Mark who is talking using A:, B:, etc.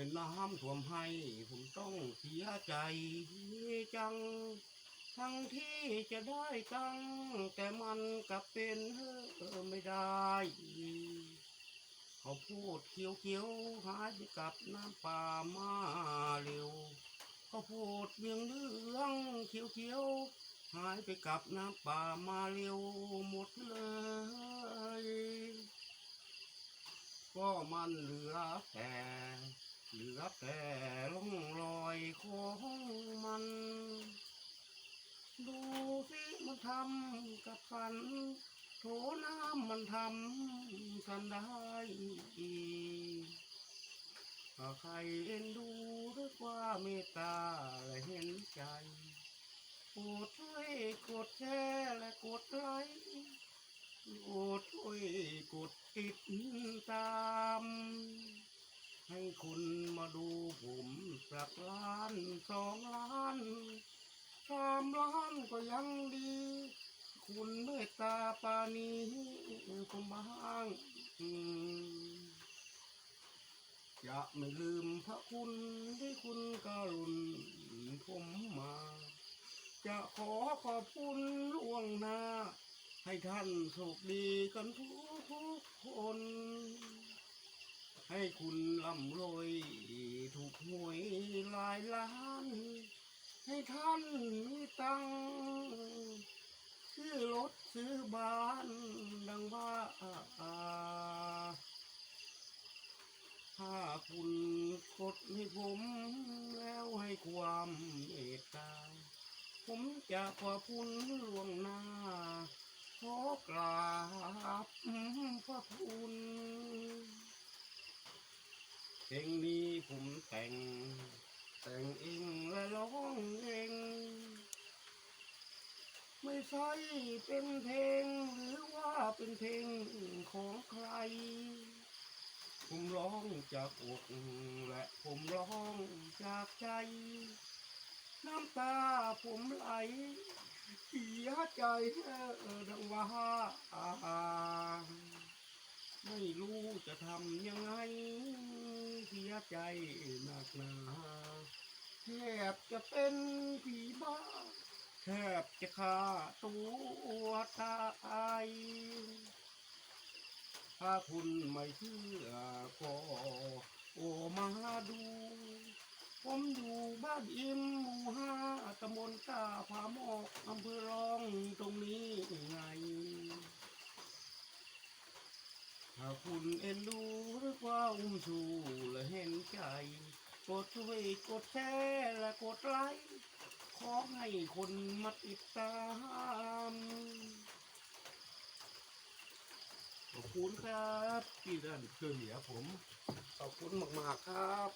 A: เป็นน้ำท่วมให้ ผมต้องเสียใจจัง ทั้งที่จะได้ตังแต่มันกลับเป็นเออไม่ได้ เขาพูดเขียวๆหายไปกับน้ำป่ามาเร็ว เขาพูดเบียงเรื่องเขียวๆหายไปกับน้ำป่ามาเร็วหมดเลย ก็มันเหลือแต่ เหลือแต่ร่องรอยของมัน ดูสิมันทำกับกัน โถน้ำมันทำกันได้ถ้าใครเอ็นดูด้วยความเมตตาและเห็นใจโปรดช่วยกดแชร์และกดไลค์โปรดช่วยกดติดตาม คุณมาดูผมสักล้านสองล้านสามล้านก็ยังดี คุณเมตตาปานีผมบ้างจะไม่ลืมพระคุณที่คุณกรุณผมมา จะขอขอบคุณล่วงหน้า ให้ท่านสุขดีกันทุกคน ให้คุณร่ำรวยถูกหวยหลายล้าน ให้ท่านมีตังค์ซื้อรถซื้อบ้านดังว่า ถ้าคุณกดให้ผมแล้วให้ความเมตตา ผมจะขอบคุณล่วงหน้า ขอกราบพระคุณ เพลงนี้ผมแต่ง แต่งเองและร้องเองไม่ใช่เป็นเพลงหรือว่าเป็นเพลงของใคร ผมร้องจากอกและผมร้องจากใจ น้ำตาผมไหลเสียใจดังว่า ไม่รู้จะทำยังไง เสียใจหนักนาแทบจะเป็นผีบ้าแทบจะฆ่าตัวตายถ้าคุณไม่เชื่อก็โอมาดู ผมอยู่บ้านอิมหมู่ห้าตำบลตาผาหมอกอำเภอรองตรงนี้ไง ถ้าคุณเอ็นดู หรือว่าอุ้มชูและเห็นใจ กดช่วยกดแชร์และกดไลค์ขอให้คนมาติดตาม ขอบคุณครับที่ท่านช่วยเหลือผม ขอบคุณมาก ๆ ครับ